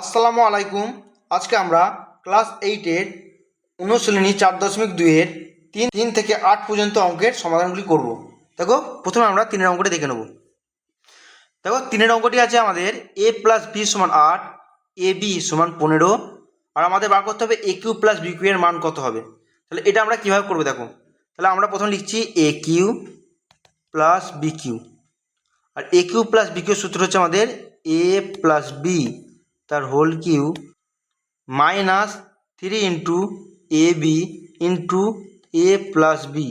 আসসালামু আলাইকুম। আজকে আমরা ক্লাস এইটের অনুশীলনী চার দশমিক দুইয়ের তিন তিন থেকে আট পর্যন্ত অঙ্কের সমাধানগুলি করব। দেখো, প্রথমে আমরা তিনের অঙ্কটি দেখে নেব। দেখো, তিনের অঙ্কটি আছে আমাদের এ প্লাস বি সমান আট এ বি সমান পনেরো, আর আমাদের বার করতে হবে A cube plus B cube এর মান কত হবে। তাহলে এটা আমরা কীভাবে করব দেখো। তাহলে আমরা প্রথম লিখছি A cube plus B cube R A cube plus B cube সূত্র হচ্ছে আমাদের এ প্লাস বি তার whole cube minus three into A B into A plus B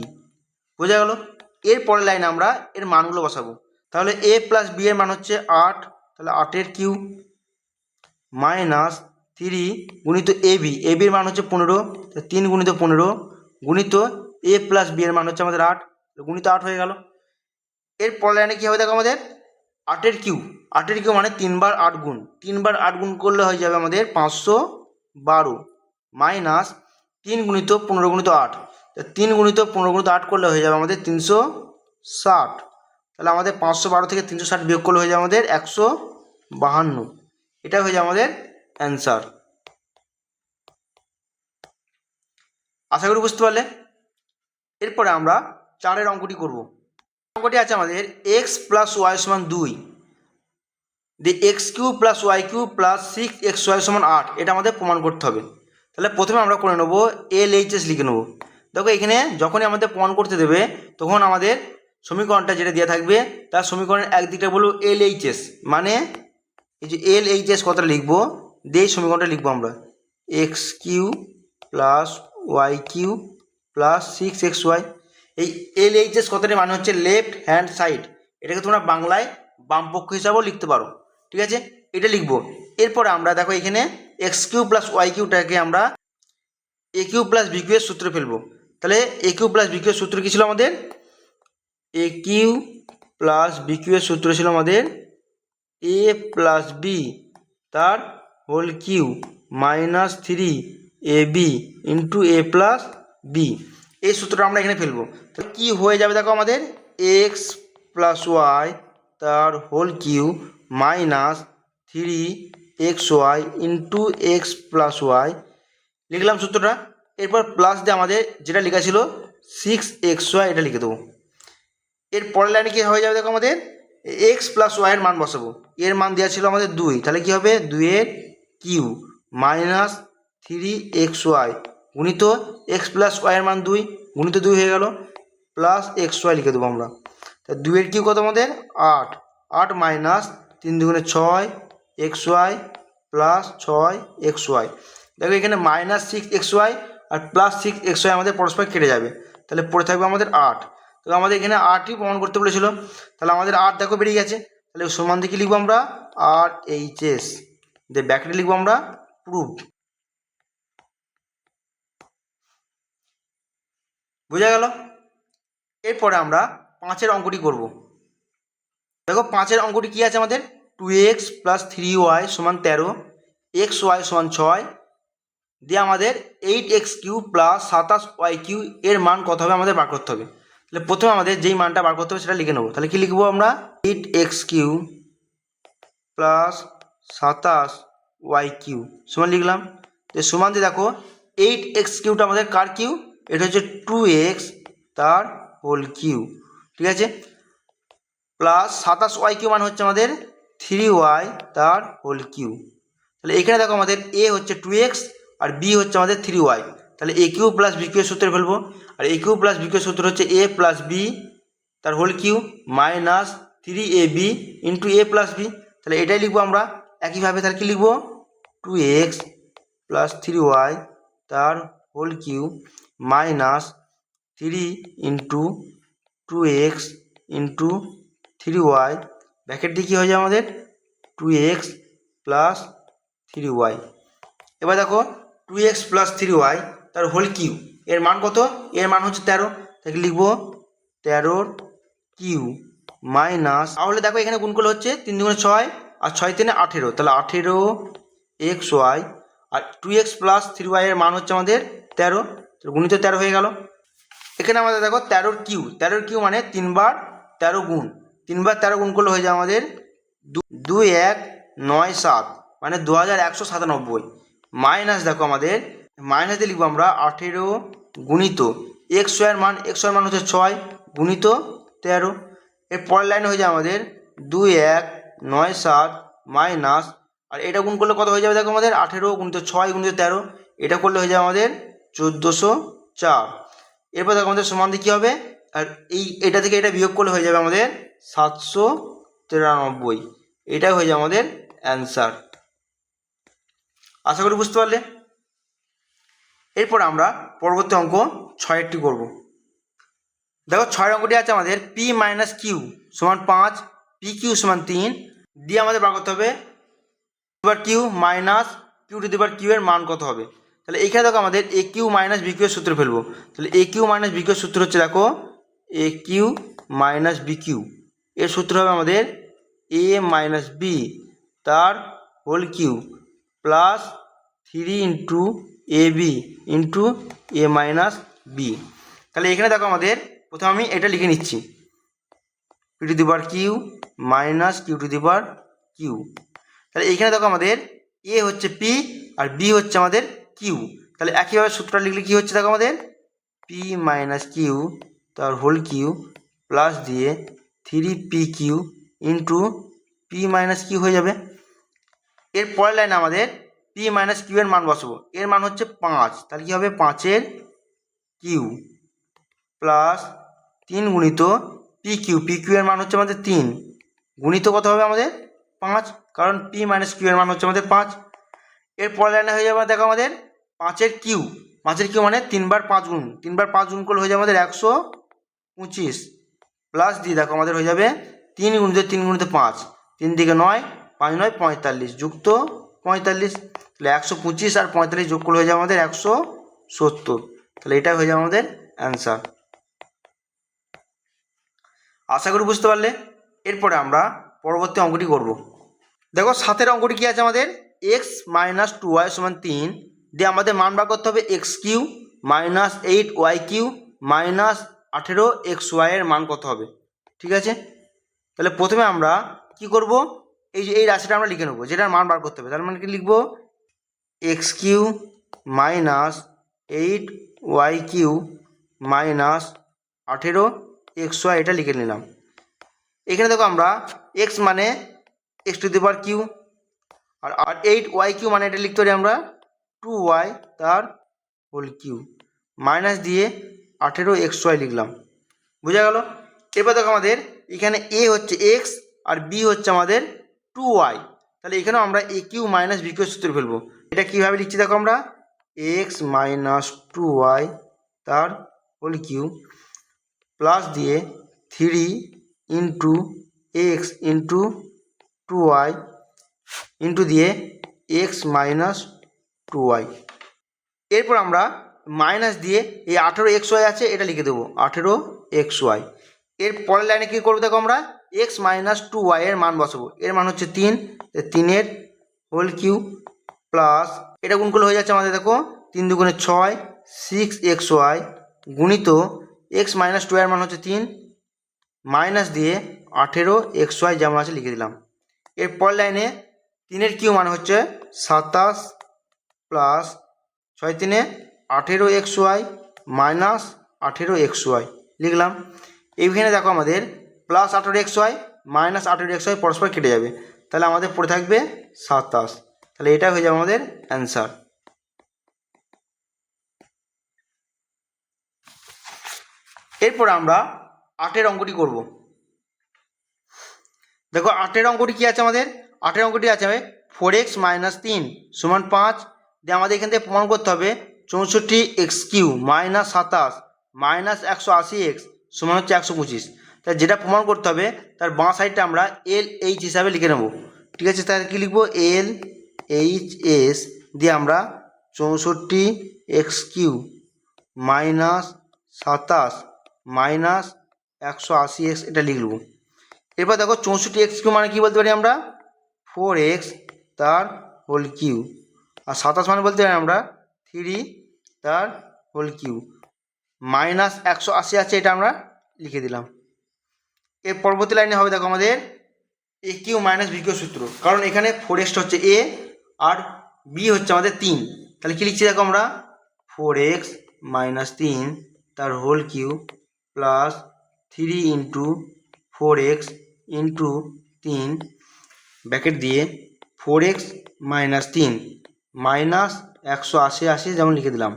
বোঝা গেল? এর পরের লাইনে আমরা এর মানগুলো বসাবো। তাহলে এ প্লাস বি এর মান হচ্ছে আট, তাহলে আটের কিউ মাইনাস থ্রি গুণিত এ বি এ বির মান হচ্ছে পনেরো তিন গুণিত পনেরো গুণিত এ প্লাস বি এর মান হচ্ছে আমাদের আট গুণিত আট হয়ে গেল। এর পরের লাইনে কী হবে দেখো আমাদের? আটের কিউ আটের কিউ মানে তিনবার আট গুণ। তিনবার আট গুণ করলে হয়ে যাবে আমাদের পাঁচশো বারো মাইনাস তিন গুণিত পনেরো গুণিত আট। তিন গুণিত পনেরো গুণিত আট করলে হয়ে যাবে আমাদের তিনশো ষাট। তাহলে আমাদের পাঁচশো বারো থেকে তিনশো ষাট বিয়োগ করলে হয়ে যাবে আমাদের একশো বাহান্ন। এটা হয়ে যাবে আমাদের অ্যান্সার। আশা করি বুঝতে পারলে। এরপরে আমরা চারের অঙ্কটি করব। অঙ্কটি আছে আমাদের এক্স প্লাস ওয়াই সমান দুই দি X cube plus Y cube plus six X Y সমান আট, এটা আমাদের প্রমাণ করতে হবে। তাহলে প্রথমে আমরা করে নেব এল এইচ এস লিখে নেব। দেখো এখানে যখনই আমাদের প্রমাণ করতে দেবে, তখন আমাদের সমীকরণটা যেটা দেওয়া থাকবে, তার সমীকরণের একদিকটা বলব এল এইচ এস মানে এই যে এল এইচ এস কথাটা লিখব দিয়ে সমীকরণটা লিখব আমরা X cube plus Y cube plus six X Y এই এল এইচ এস কথাটির মানে হচ্ছে লেফট হ্যান্ড সাইড এটাকে তোমরা বাংলায় বামপক্ষ হিসাবেও লিখতে পারো। ঠিক আছে? এটা লিখব। এরপরে আমরা দেখো এখানে এক্স কিউ প্লাস ওয়াই কিউটাকে আমরা A cube plus B cube এর সূত্রে ফেলব। তাহলে A cube plus B cube এর সূত্র কী ছিল আমাদের? A cube plus B cube এর সূত্র ছিল আমাদের এ প্লাস বি তার whole cube minus three A B into A plus B এই সূত্রটা আমরা এখানে ফেলব। তাহলে কী হয়ে যাবে দেখো আমাদের? এক্স প্লাস ওয়াই তার whole cube minus three X Y into X plus Y লিখলাম সূত্রটা। এরপর প্লাস দিয়ে আমাদের যেটা লেখা ছিল সিক্স এক্স ওয়াই এটা লিখে দেবো। এর পরের লাইনে কী হয়ে যাবে দেখো আমাদের? এক্স প্লাস ওয়াইয়ের মান বসাবো। এর মান দেওয়া ছিল আমাদের দুই। তাহলে কী হবে? দুইয়ের cube minus three X Y গুণিত এক্স প্লাস ওয়াইয়ের মান দুই গুণিত দুই হয়ে গেল প্লাস এক্স ওয়াই লিখে দেবো আমরা। তা দুইয়ের কিউ কত আমাদের? আট। আট মাইনাস তিন দুগুণে ছয় এক্স ওয়াই প্লাস ছয় এক্স ওয়াই দেখো এখানে মাইনাস সিক্স এক্স ওয়াই আর প্লাস সিক্স এক্স ওয়াই আমাদের পরস্পর কেটে যাবে। তাহলে পড়ে থাকবে আমাদের আট। তো আমাদের এখানে আটই প্রমাণ করতে বলেছিল। তাহলে আমাদের আট দেখো বেরিয়ে গেছে। তাহলে সমান দিকে লিখব আমরা? আর এইচ এস দিয়ে ব্যাকেটে লিখব আমরা প্রুভ বোঝা গেল? এরপরে আমরা পাঁচের অঙ্কটি করব। দেখো, পাঁচের অঙ্কটি কী আছে আমাদের? Two X plus three Y সমান তেরো এক্স ওয়াই সমান ছয়। দিয়ে আমাদের এইট এক্স কিউ প্লাস সাতাশ ওয়াই কিউ এর মান কত হবে আমাদের বার করতে হবে। তাহলে প্রথমে আমাদের যেই মানটা বার করতে হবে সেটা লিখে নেব। তাহলে কী লিখব আমরা? এইট এক্স কিউ প্লাস সাতাশ ওয়াই কিউ সমান লিখলাম। তো সমান দিয়ে দেখো এইট এক্স কিউটা আমাদের কার কিউ এটা হচ্ছে টু এক্স তার হোল কিউ ঠিক আছে? প্লাস সাতাশ ওয়াই কিউ মানে হচ্ছে আমাদের থ্রি ওয়াই তার হোল কিউ তাহলে এখানে দেখো আমাদের এ হচ্ছে টু এক্স আর বি হচ্ছে আমাদের থ্রি ওয়াই তাহলে A cube plus B cube সূত্রে ফেলব। আর A cube plus B cube সূত্র হচ্ছে এ প্লাস বি তার whole cube minus three A B into A plus B তাহলে এটাই লিখব আমরা। একইভাবে তাহলে কী লিখব? Two X plus three Y তার whole cube minus three into two X into three Y. Bracket দিয়ে কী হয়ে যায় আমাদের? Two X plus three Y. এবার দেখো, two X plus three Y, তার হোল কিউ। এর মান কত? এর মান হচ্ছে তেরো। তাকে লিখব তেরোর কিউ মাইনাস, তাহলে দেখো এখানে গুণ করলে হচ্ছে তিন দুগুণে ছয় আর ছয় তিনে আঠেরো। তাহলে আঠেরো এক্স ওয়াই আর two X plus three Y এর মান হচ্ছে আমাদের তেরো। গুণিত তেরো হয়ে গেল। এখানে আমাদের দেখো তেরোর কিউ। তেরোর কিউ মানে তিনবার তেরো গুণ। তিনবার তেরো গুণ করলে হয়ে যায় আমাদের দুই এক নয় সাত মানে দু হাজার একশো সাতানব্বই। মাইনাস দেখো আমাদের, মাইনাস লিখব আমরা আঠেরো গুণিত। এক্স ওয়ার মান, এক্স ওয়ার মান হচ্ছে ছয় গুণিত তেরো। এর পরের লাইনে হয়ে যায় আমাদের দুই এক নয় সাত মাইনাস, আর এটা গুণ করলে কত হয়ে যাবে দেখো আমাদের আঠেরো গুণিত ছয় গুণিত তেরো। এটা করলে হয়ে যাবে আমাদের চোদ্দোশো চার। এরপর দেখো আমাদের সমান দিয়ে কী হবে? আর এই, এটা থেকে এটা বিয়োগ করলে হয়ে যাবে আমাদের সাতশো তিরানব্বই। এটাই হয়ে যাবে আমাদের অ্যান্সার আশা করি বুঝতে পারলে? এরপর আমরা পরবর্তী অঙ্ক ছয়েরটি করব। দেখো ছয়ের অঙ্কটি আছে আমাদের পি মাইনাস কিউ সমান পাঁচ পি কিউ সমান তিন। দিয়ে আমাদের বার করতে হবে cube minus Q to the power cube এর মান কত হবে? তাহলে এইখানে দেখো আমাদের A cube minus B cube এর সূত্র ফেলব। তাহলে A cube minus B cube সূত্র হচ্ছে দেখো A cube minus B cube এর সূত্র হবে আমাদের এ মাইনাস বি তার whole cube plus three into A B into A minus B তাহলে এখানে দেখো আমাদের, প্রথমে আমি এটা লিখে নিচ্ছি। P to the power cube minus Q to the power cube তাহলে এইখানে দেখো আমাদের এ হচ্ছে পি আর বি হচ্ছে আমাদের কিউ তাহলে একইভাবে সূত্রটা লিখলে কী হচ্ছে দেখো আমাদের? পি মাইনাস কিউ তার হোল কিউ প্লাস দিয়ে three P Q into P minus Q হয়ে যাবে। এর পরের লাইনে আমাদের পি মাইনাস কিউ এর মান বসাবো। এর মান হচ্ছে পাঁচ। তাহলে কী হবে? পাঁচের কিউ প্লাস তিন গুণিত পি কিউ পি কিউ এর মান হচ্ছে আমাদের তিন। গুণিত কত হবে আমাদের? পাঁচ। কারণ পি মাইনাস কিউ এর মান হচ্ছে আমাদের পাঁচ। এর পরের লাইনে হয়ে যাবে দেখো আমাদের পাঁচের কিউ। পাঁচের কিউ মানে তিনবার পাঁচ গুণ। তিনবার পাঁচ গুণ করলে হয়ে যাবে আমাদের একশো পঁচিশ। প্লাস দিয়ে দেখো আমাদের হয়ে যাবে তিন গুণিত তিন গুণিত পাঁচ। তিন দিকে নয়, পাঁচ নয়, পঁয়তাল্লিশ। যুক্ত পঁয়তাল্লিশ। তাহলে একশো পঁচিশ আর পঁয়তাল্লিশ যোগ করলে হয়ে যাবে আমাদের একশো সত্তর। তাহলে এটা হয়ে যাবে আমাদের অ্যান্সার। আশা করি বুঝতে পারলে? এরপরে আমরা পরবর্তী অঙ্কটি করব। দেখো সাতের অঙ্কটি কী আছে আমাদের? এক্স মাইনাস টু ওয়াই সমান তিন দিয়ে আমাদের মান বার করতে হবে X cube minus eight Y cube minus আঠেরো এক্স ওয়াইয়ের মান কত হবে? ঠিক আছে? তাহলে প্রথমে আমরা কি করব? এই যে এই রাশিটা আমরা লিখে নেব, যেটার মান বার করতে হবে। তার মানে কি লিখব? X cube minus eight Y cube minus আঠেরো এক্স ওয়াই, এটা লিখে নিলাম। এখানে দেখো আমরা এক্স মানে X to the power cube আর আর এইট ওয়াই কিউ মানে এটা লিখতে পারি আমরা টু ওয়াই তার হোল কিউ মাইনাস দিয়ে আঠেরো এক্স ওয়াই লিখলাম। বোঝা গেল? এবার দেখো আমাদের এখানে এ হচ্ছে এক্স আর বি হচ্ছে আমাদের টু ওয়াই। তাহলে এখানেও আমরা A cube minus B cube সূত্র ফেলব। এটা কীভাবে লিখছি দেখো আমরা? এক্স মাইনাস টু ওয়াই তার হোল কিউ প্লাস দিয়ে three into X into two Y into দিয়ে এক্স মাইনাস টু ওয়াই এরপর আমরা মাইনাস দিয়ে এই আঠেরো এক্স ওয়াই আছে, এটা লিখে দেবো, আঠেরো এক্স ওয়াই এর পরের লাইনে কী করব দেখো আমরা? এক্স মাইনাস টু ওয়াই এর মান বসাবো। এর মান হচ্ছে তিন তিনের হোল কিউ প্লাস এটা গুণ করলে হয়ে যাচ্ছে আমাদের দেখো, তিন দুগুণে ছয় সিক্স এক্স ওয়াই গুণিত এক্স মাইনাস টু এর মান হচ্ছে তিন মাইনাস দিয়ে আঠেরো এক্স ওয়াই যেমন আছে লিখে দিলাম। এর পরের লাইনে তিনের কিউ মানে হচ্ছে সাতাশ প্লাস ছয় তিনে আঠেরো এক্স ওয়াই মাইনাস আঠেরো এক্স ওয়াই লিখলাম। এইখানে দেখো আমাদের প্লাস আঠেরো এক্স ওয়াই মাইনাস আঠেরো এক্স ওয়াই পরস্পর কেটে যাবে। তাহলে আমাদের পড়ে থাকবে সাতাশ। তাহলে এটা হয়ে যাবে আমাদের অ্যান্সার। এরপর আমরা আটের অঙ্কটি করব। দেখো আটের অঙ্কটি কী আছে আমাদের? আটের অঙ্কটি আছে ফোর এক্স মাইনাস তিন সমান পাঁচ দিয়ে আমাদের এখান থেকে প্রমাণ করতে হবে চৌষট্টি এক্স কিউ মাইনাস সাতাশ মাইনাস একশো আশি এক্স সমান হচ্ছে একশো পঁচিশ। তাই যেটা প্রমাণ করতে হবে, তার বাঁ সাইডটা আমরা এল এইচ হিসাবে লিখে নেব। ঠিক আছে, তাহলে কী লিখব? এল এইচ এস দিয়ে আমরা চৌষট্টি এক্স কিউ মাইনাস সাতাশ মাইনাস একশো আশি এক্স এটা লিখব এরপর দেখো চৌষট্টি এক্স কিউ মানে কী বলতে পারি আমরা? ফোর এক্স তার হোল কিউ। আর সাতাশ মানে বলতে পারি আমরা থ্রি তার হোল কিউ মাইনাস একশো আশি আছে এটা আমরা লিখে দিলাম। এর পরবর্তী লাইনে হবে দেখো আমাদের A cube minus B cube সূত্র। কারণ এখানে ফোর এক্সটা হচ্ছে এ আর বি হচ্ছে আমাদের তিন। তাহলে কী লিখছি দেখো আমরা? ফোর এক্স মাইনাস তিন তার whole cube plus three into four X into তিন। ব্যাকেট দিয়ে ফোর এক্স মাইনাস তিন। মাইনাস একশো আশি আশি যেমন লিখে দিলাম।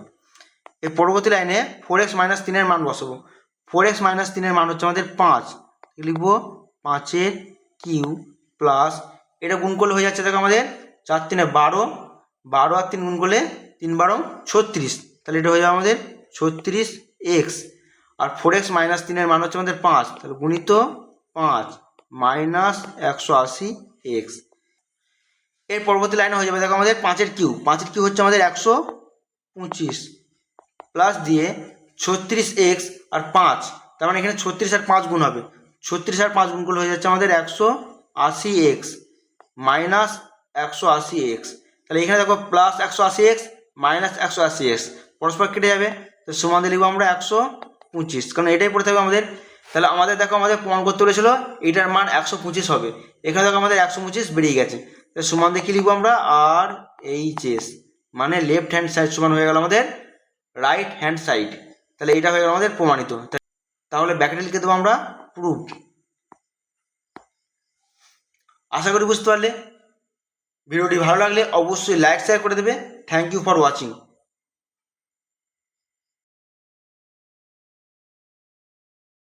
এর পরবর্তী লাইনে ফোর এক্স মাইনাস তিনের মান বসাবো। ফোর এক্স মাইনাস তিনের মান হচ্ছে আমাদের পাঁচ। লিখব পাঁচের কিউ প্লাস এটা গুণ করলে হয়ে যাচ্ছে দেখো আমাদের চার তিনে বারো। বারো আর তিন গুণ করলে তিন বারো, ছত্রিশ। তাহলে এটা হয়ে যাবে আমাদের ছত্রিশ এক্স আর ফোর এক্স মাইনাস তিনের মান হচ্ছে আমাদের পাঁচ। তাহলে গুণিত পাঁচ মাইনাস একশো আশি এক্স এর পরবর্তী লাইনে হয়ে যাবে, দেখো আমাদের পাঁচের কিউ পাঁচের কিউ হচ্ছে আমাদের একশো পঁচিশ প্লাস দিয়ে ছত্রিশ এক্স আর পাঁচ। তার মানে এখানে ছত্রিশ আর পাঁচ গুণ হবে। ছত্রিশ আর পাঁচ গুণ করলে হয়ে যাচ্ছে আমাদের একশো আশি এক্স মাইনাস একশো আশি এক্স তাহলে এখানে দেখো প্লাস একশো আশি এক্স মাইনাস একশো আশি এক্স পরস্পর কেটে যাবে। তো সমান দিয়ে লিখব আমরা একশো পঁচিশ। কারণ এটাই পড়ে থাকবে আমাদের। তাহলে আমাদের দেখো আমাদের প্রমাণ করতে বলেছিল, এটার মান একশো পঁচিশ হবে। এখানে দেখো আমাদের একশো পঁচিশ বেরিয়ে গেছে। সমান কী লিখব আমরা? আর এইচ এস মানে লেফট হ্যান্ড সাইড সমান হয়ে গেল আমাদের রাইট হ্যান্ড সাইড তাহলে এটা হয়ে গেল আমাদের প্রমাণিত। তাহলে ব্যাকেটে লিখে দেবো আমরা প্রুফ আশা করি বুঝতে পারলে। ভিডিওটি ভালো লাগলে অবশ্যই লাইক শেয়ার করে দেবে। Thank you for watching